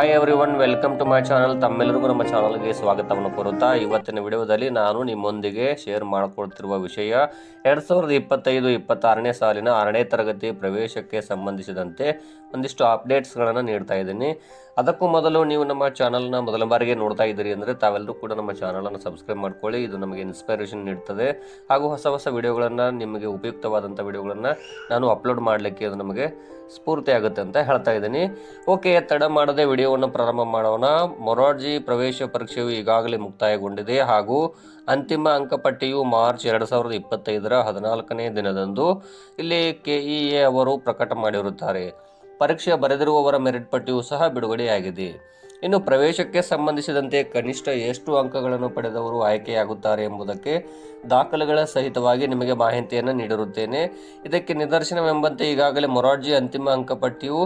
Hi everyone welcome to my channel ತಮ್ಮೆಲ್ಲರಿಗೂ ನಮ್ಮ ಚಾನಲ್ಗೆ ಸ್ವಾಗತವನ್ನು ಕೋರುತ್ತಾ ಇವತ್ತಿನ ವಿಡಿಯೋದಲ್ಲಿ ನಾನು ನಿಮ್ಮೊಂದಿಗೆ ಶೇರ್ ಮಾಡಿಕೊಡ್ತಿರುವ ವಿಷಯ ಎರಡು ಸಾವಿರದ ಇಪ್ಪತ್ತೈದು, ಇಪ್ಪತ್ತಾರನೇ ಸಾಲಿನ ಆರನೇ ತರಗತಿ ಪ್ರವೇಶಕ್ಕೆ ಸಂಬಂಧಿಸಿದಂತೆ ಒಂದಿಷ್ಟು ಅಪ್ಡೇಟ್ಸ್ಗಳನ್ನು ನೀಡ್ತಾ ಇದ್ದೀನಿ. ಅದಕ್ಕೂ ಮೊದಲು ನೀವು ನಮ್ಮ ಚಾನಲ್ನ ಮೊದಲ ಬಾರಿಗೆ ನೋಡ್ತಾ ಇದ್ದೀರಿ ಅಂದರೆ ತಾವೆಲ್ಲರೂ ಕೂಡ ನಮ್ಮ ಚಾನಲನ್ನು ಸಬ್ಸ್ಕ್ರೈಬ್ ಮಾಡ್ಕೊಳ್ಳಿ. ಇದು ನಮಗೆ ಇನ್ಸ್ಪಿರೇಷನ್ ನೀಡ್ತದೆ. ಹಾಗೂ ಹೊಸ ಹೊಸ ವಿಡಿಯೋಗಳನ್ನು ನಿಮಗೆ ಉಪಯುಕ್ತವಾದಂಥ ವಿಡಿಯೋಗಳನ್ನು ನಾನು ಅಪ್ಲೋಡ್ ಮಾಡಲಿಕ್ಕೆ ಇದು ನಮಗೆ ಸ್ಫೂರ್ತಿ ಆಗುತ್ತೆ ಅಂತ ಹೇಳ್ತಾ ಇದ್ದೀನಿ. ಓಕೆ ತಡ ಮಾಡದೆ ವಿಡಿಯೋವನ್ನು ಪ್ರಾರಂಭ ಮಾಡೋಣ. ಮೊರಾರ್ಜಿ ಪ್ರವೇಶ ಪರೀಕ್ಷೆಯು ಈಗಾಗಲೇ ಮುಕ್ತಾಯಗೊಂಡಿದೆ ಹಾಗೂ ಅಂತಿಮ ಅಂಕಪಟ್ಟಿಯು ಮಾರ್ಚ್ ಎರಡು ಸಾವಿರದ ಇಪ್ಪತ್ತೈದರ ಹದಿನಾಲ್ಕನೇ ದಿನದಂದು ಇಲ್ಲಿ ಕೆ ಇ ಎ ಅವರು ಪ್ರಕಟ ಮಾಡಿರುತ್ತಾರೆ. ಪರೀಕ್ಷೆ ಬರೆದಿರುವವರ ಮೆರಿಟ್ ಪಟ್ಟಿಯೂ ಸಹ ಬಿಡುಗಡೆಯಾಗಿದೆ. ಇನ್ನು ಪ್ರವೇಶಕ್ಕೆ ಸಂಬಂಧಿಸಿದಂತೆ ಕನಿಷ್ಠ ಎಷ್ಟು ಅಂಕಗಳನ್ನು ಪಡೆದವರು ಆಯ್ಕೆಯಾಗುತ್ತಾರೆ ಎಂಬುದಕ್ಕೆ ದಾಖಲೆಗಳ ಸಹಿತವಾಗಿ ನಿಮಗೆ ಮಾಹಿತಿಯನ್ನು ನೀಡಿರುತ್ತೇನೆ. ಇದಕ್ಕೆ ನಿದರ್ಶನವೆಂಬಂತೆ ಈಗಾಗಲೇ ಮೊರಾರ್ಜಿ ಅಂತಿಮ ಅಂಕಪಟ್ಟಿಯು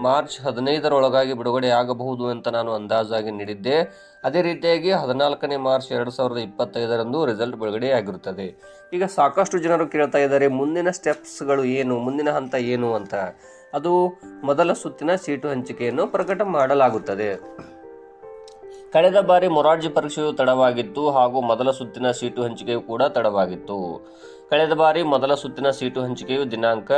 ಮಾರ್ಚ್ ಹದಿನೈದರೊಳಗಾಗಿ ಬಿಡುಗಡೆಯಾಗಬಹುದು ಅಂತ ನಾನು ಅಂದಾಜಾಗಿ ನೀಡಿದ್ದೆ. ಅದೇ ರೀತಿಯಾಗಿ ಹದಿನಾಲ್ಕನೇ ಮಾರ್ಚ್ ಎರಡು ಸಾವಿರದ ಇಪ್ಪತ್ತೈದರಂದು ರಿಸಲ್ಟ್ ಬಿಡುಗಡೆಯಾಗಿರುತ್ತದೆ. ಈಗ ಸಾಕಷ್ಟು ಜನರು ಕೇಳ್ತಾ ಇದ್ದಾರೆ, ಮುಂದಿನ ಸ್ಟೆಪ್ಸ್ಗಳು ಏನು, ಮುಂದಿನ ಹಂತ ಏನು ಅಂತ. ಅದು ಮೊದಲ ಸುತ್ತಿನ ಸೀಟು ಹಂಚಿಕೆಯನ್ನು ಪ್ರಕಟ ಮಾಡಲಾಗುತ್ತದೆ. ಕಳೆದ ಬಾರಿ ಮೊರಾರ್ಜಿ ಪರೀಕ್ಷೆಯು ತಡವಾಗಿತ್ತು ಹಾಗೂ ಮೊದಲ ಸುತ್ತಿನ ಸೀಟು ಹಂಚಿಕೆಯು ಕೂಡ ತಡವಾಗಿತ್ತು. ಕಳೆದ ಬಾರಿ ಮೊದಲ ಸುತ್ತಿನ ಸೀಟು ಹಂಚಿಕೆಯು ದಿನಾಂಕ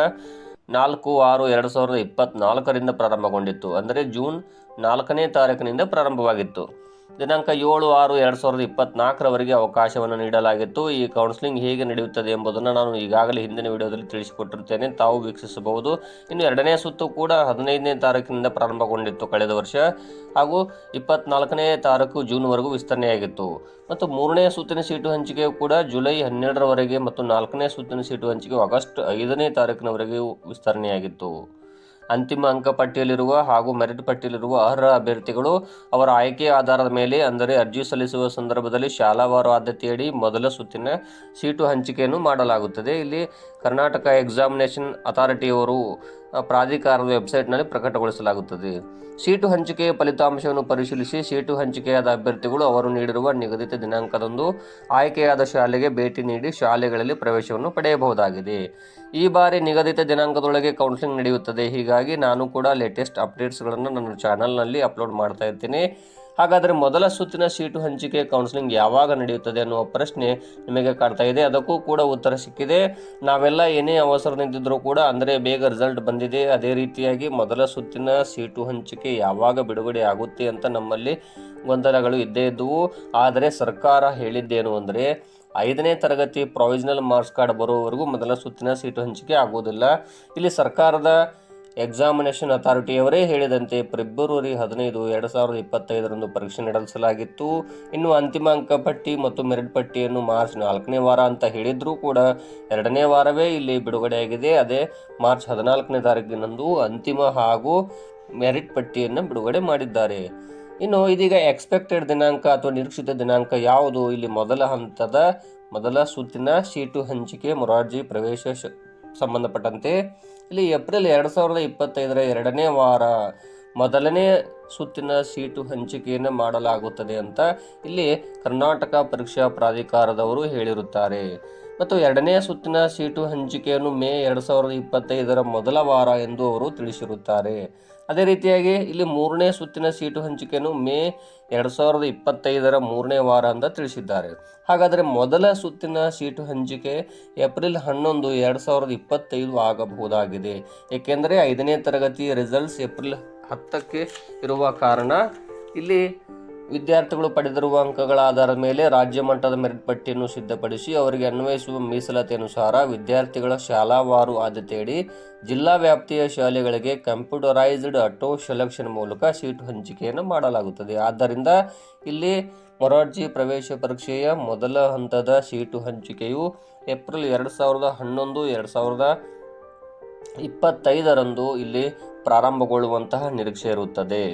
ನಾಲ್ಕು ಆರು ಎರಡು ಸಾವಿರದ ಇಪ್ಪತ್ತ್ನಾಲ್ಕರಿಂದ ಪ್ರಾರಂಭಗೊಂಡಿತ್ತು. ಅಂದರೆ ಜೂನ್ ನಾಲ್ಕನೇ ತಾರೀಕಿನಿಂದ ಪ್ರಾರಂಭವಾಗಿತ್ತು. ದಿನಾಂಕ ಏಳು ಆರು ಎರಡು ಸಾವಿರದ ಇಪ್ಪತ್ನಾಲ್ಕರವರೆಗೆ ಅವಕಾಶವನ್ನು ನೀಡಲಾಗಿತ್ತು. ಈ ಕೌನ್ಸಿಲಿಂಗ್ ಹೇಗೆ ನಡೆಯುತ್ತದೆ ಎಂಬುದನ್ನು ನಾನು ಈಗಾಗಲೇ ಹಿಂದಿನ ವಿಡಿಯೋದಲ್ಲಿ ತಿಳಿಸಿಕೊಟ್ಟಿರುತ್ತೇನೆ. ತಾವು ವೀಕ್ಷಿಸಬಹುದು. ಇನ್ನು ಎರಡನೇ ಸುತ್ತು ಕೂಡ ಹದಿನೈದನೇ ತಾರೀಕಿನಿಂದ ಪ್ರಾರಂಭಗೊಂಡಿತ್ತು ಕಳೆದ ವರ್ಷ. ಹಾಗೂ ಇಪ್ಪತ್ನಾಲ್ಕನೇ ತಾರೀಕು ಜೂನ್ವರೆಗೂ ವಿಸ್ತರಣೆಯಾಗಿತ್ತು. ಮತ್ತು ಮೂರನೇ ಸುತ್ತಿನ ಸೀಟು ಹಂಚಿಕೆ ಕೂಡ ಜುಲೈ ಹನ್ನೆರಡರವರೆಗೆ ಮತ್ತು ನಾಲ್ಕನೇ ಸುತ್ತಿನ ಸೀಟು ಹಂಚಿಕೆ ಆಗಸ್ಟ್ ಐದನೇ ತಾರೀಕಿನವರೆಗೆ ವಿಸ್ತರಣೆಯಾಗಿತ್ತು. ಅಂತಿಮ ಅಂಕಪಟ್ಟಿಯಲ್ಲಿರುವ ಹಾಗೂ ಮೆರಿಟ್ ಪಟ್ಟಿಯಲ್ಲಿರುವ ಅರ್ಹ ಅಭ್ಯರ್ಥಿಗಳು ಅವರ ಆಯ್ಕೆಯ ಆಧಾರದ ಮೇಲೆ ಅಂದರೆ ಅರ್ಜಿ ಸಲ್ಲಿಸುವ ಸಂದರ್ಭದಲ್ಲಿ ಶಾಲಾವಾರು ಆದ್ಯತೆಯಡಿ ಮೊದಲ ಸುತ್ತಿನ ಸೀಟು ಹಂಚಿಕೆಯನ್ನು ಮಾಡಲಾಗುತ್ತದೆ. ಇಲ್ಲಿ ಕರ್ನಾಟಕ ಎಕ್ಸಾಮಿನೇಷನ್ ಅಥಾರಿಟಿಯವರು ಪ್ರಾಧಿಕಾರದ ವೆಬ್ಸೈಟ್ನಲ್ಲಿ ಪ್ರಕಟಗೊಳಿಸಲಾಗುತ್ತದೆ. ಸೀಟು ಹಂಚಿಕೆಯ ಫಲಿತಾಂಶವನ್ನು ಪರಿಶೀಲಿಸಿ ಸೀಟು ಹಂಚಿಕೆಯಾದ ಅಭ್ಯರ್ಥಿಗಳು ಅವರು ನೀಡಿರುವ ನಿಗದಿತ ದಿನಾಂಕದಂದು ಆಯ್ಕೆಯಾದ ಶಾಲೆಗೆ ಭೇಟಿ ನೀಡಿ ಶಾಲೆಗಳಲ್ಲಿ ಪ್ರವೇಶವನ್ನು ಪಡೆಯಬಹುದಾಗಿದೆ. ಈ ಬಾರಿ ನಿಗದಿತ ದಿನಾಂಕದೊಳಗೆ ಕೌನ್ಸಿಲಿಂಗ್ ನಡೆಯುತ್ತದೆ. ಹೀಗಾಗಿ ನಾನು ಕೂಡ ಲೇಟೆಸ್ಟ್ ಅಪ್ಡೇಟ್ಸ್ಗಳನ್ನು ನನ್ನ ಚಾನಲ್ನಲ್ಲಿ ಅಪ್ಲೋಡ್ ಮಾಡ್ತಾ ಇರ್ತೀನಿ. ಹಾಗಾದರೆ ಮೊದಲ ಸುತ್ತಿನ ಸೀಟು ಹಂಚಿಕೆ ಕೌನ್ಸಿಲಿಂಗ್ ಯಾವಾಗ ನಡೆಯುತ್ತದೆ ಅನ್ನುವ ಪ್ರಶ್ನೆ ನಿಮಗೆ ಕಾಡ್ತಾ ಇದೆ. ಅದಕ್ಕೂ ಕೂಡ ಉತ್ತರ ಸಿಕ್ಕಿದೆ. ನಾವೆಲ್ಲ ಏನೇ ಅವಸರ ನಿಂತಿದ್ರೂ ಕೂಡ ಅಂದರೆ ಬೇಗ ರಿಸಲ್ಟ್ ಬಂದಿದೆ. ಅದೇ ರೀತಿಯಾಗಿ ಮೊದಲ ಸುತ್ತಿನ ಸೀಟು ಹಂಚಿಕೆ ಯಾವಾಗ ಬಿಡುಗಡೆ ಆಗುತ್ತೆ ಅಂತ ನಮ್ಮಲ್ಲಿ ಗೊಂದಲಗಳು ಇದ್ದೇ ಇದ್ದವು. ಆದರೆ ಸರ್ಕಾರ ಹೇಳಿದ್ದೇನು ಅಂದರೆ ಐದನೇ ತರಗತಿ ಪ್ರೊವಿಷನಲ್ ಮಾರ್ಕ್ಸ್ ಕಾರ್ಡ್ ಬರುವವರೆಗೂ ಮೊದಲ ಸುತ್ತಿನ ಸೀಟು ಹಂಚಿಕೆ ಆಗುವುದಿಲ್ಲ. ಇಲ್ಲಿ ಸರ್ಕಾರದ ಎಕ್ಸಾಮಿನೇಷನ್ ಅಥಾರಿಟಿಯವರೇ ಹೇಳಿದಂತೆ ಫೆಬ್ರವರಿ ಹದಿನೈದು, ಎರಡು ಸಾವಿರದ ಇಪ್ಪತ್ತೈದರಂದು ಪರೀಕ್ಷೆ ನಡೆಸಲಾಗಿತ್ತು. ಇನ್ನು ಅಂತಿಮ ಅಂಕಪಟ್ಟಿ ಮತ್ತು ಮೆರಿಟ್ ಪಟ್ಟಿಯನ್ನು ಮಾರ್ಚ್ ನಾಲ್ಕನೇ ವಾರ ಅಂತ ಹೇಳಿದ್ರೂ ಕೂಡ ಎರಡನೇ ವಾರವೇ ಇಲ್ಲಿ ಬಿಡುಗಡೆಯಾಗಿದೆ. ಅದೇ ಮಾರ್ಚ್ ಹದಿನಾಲ್ಕನೇ ತಾರೀಕಿನಂದು ಅಂತಿಮ ಹಾಗೂ ಮೆರಿಟ್ ಪಟ್ಟಿಯನ್ನು ಬಿಡುಗಡೆ ಮಾಡಿದ್ದಾರೆ. ಇನ್ನು ಇದೀಗ ಎಕ್ಸ್ಪೆಕ್ಟೆಡ್ ದಿನಾಂಕ ಅಥವಾ ನಿರೀಕ್ಷಿತ ದಿನಾಂಕ ಯಾವುದು? ಇಲ್ಲಿ ಮೊದಲ ಹಂತದ ಮೊದಲ ಸುತ್ತಿನ ಸೀಟು ಹಂಚಿಕೆ, ಮೊರಾರ್ಜಿ ಪ್ರವೇಶ ಸಂಬಂಧಪಟ್ಟಂತೆ. ಇಲ್ಲಿ ಏಪ್ರಿಲ್ ಎರಡು ಸಾವಿರದ ಇಪ್ಪತ್ತೈದರ ಎರಡನೇ ವಾರ ಮೊದಲನೇ ಸುತ್ತಿನ ಸೀಟು ಹಂಚಿಕೆಯನ್ನು ಮಾಡಲಾಗುತ್ತದೆ ಅಂತ ಇಲ್ಲಿ ಕರ್ನಾಟಕ ಪರೀಕ್ಷಾ ಪ್ರಾಧಿಕಾರದವರು ಹೇಳಿರುತ್ತಾರೆ. ಮತ್ತು ಎರಡನೇ ಸುತ್ತಿನ ಸೀಟು ಹಂಚಿಕೆಯನ್ನು ಮೇ ಎರಡು ಸಾವಿರದ ಇಪ್ಪತ್ತೈದರ ಮೊದಲ ವಾರ ಎಂದು ಅವರು ತಿಳಿಸಿರುತ್ತಾರೆ. ಅದೇ ರೀತಿಯಾಗಿ ಇಲ್ಲಿ ಮೂರನೇ ಸುತ್ತಿನ ಸೀಟು ಹಂಚಿಕೆಯನ್ನು ಮೇ ಎರಡು ಸಾವಿರದ ಇಪ್ಪತ್ತೈದರ ಮೂರನೇ ವಾರ ಅಂತ ತಿಳಿಸಿದ್ದಾರೆ. ಹಾಗಾದರೆ ಮೊದಲ ಸುತ್ತಿನ ಸೀಟು ಹಂಚಿಕೆ ಏಪ್ರಿಲ್ ಹನ್ನೊಂದು ಎರಡು ಸಾವಿರದ ಇಪ್ಪತ್ತೈದು ಆಗಬಹುದಾಗಿದೆ. ಏಕೆಂದರೆ ಐದನೇ ತರಗತಿ ರಿಸಲ್ಟ್ಸ್ ಏಪ್ರಿಲ್ ಹತ್ತಕ್ಕೆ ಇರುವ ಕಾರಣ ಇಲ್ಲಿ ವಿದ್ಯಾರ್ಥಿಗಳು ಪಡೆದಿರುವ ಅಂಕಗಳ ಆಧಾರದ ಮೇಲೆ ರಾಜ್ಯ ಮಟ್ಟದ ಮೆರಿಟ್ ಪಟ್ಟಿಯನ್ನು ಸಿದ್ಧಪಡಿಸಿ ಅವರಿಗೆ ಅನ್ವಯಿಸುವ ಮೀಸಲಾತಿ ಅನುಸಾರ ವಿದ್ಯಾರ್ಥಿಗಳ ಶಾಲಾವಾರು ಆದ್ಯತೆಯಡಿ ಜಿಲ್ಲಾ ವ್ಯಾಪ್ತಿಯ ಶಾಲೆಗಳಿಗೆ ಕಂಪ್ಯೂಟರೈಸ್ಡ್ ಆಟೋ ಸೆಲೆಕ್ಷನ್ ಮೂಲಕ ಸೀಟು ಹಂಚಿಕೆಯನ್ನು ಮಾಡಲಾಗುತ್ತದೆ. ಆದ್ದರಿಂದ ಇಲ್ಲಿ ಮೊರಾರ್ಜಿ ಪ್ರವೇಶ ಪರೀಕ್ಷೆಯ ಮೊದಲ ಹಂತದ ಸೀಟು ಹಂಚಿಕೆಯು ಏಪ್ರಿಲ್ ಎರಡು ಸಾವಿರದ ಹನ್ನೊಂದು, ಎರಡು ಸಾವಿರದ ಇಪ್ಪತ್ತೈದರಂದು ಇಲ್ಲಿ ಪ್ರಾರಂಭಗೊಳ್ಳುವಂತಹ ನಿರೀಕ್ಷೆ ಇರುತ್ತದೆ.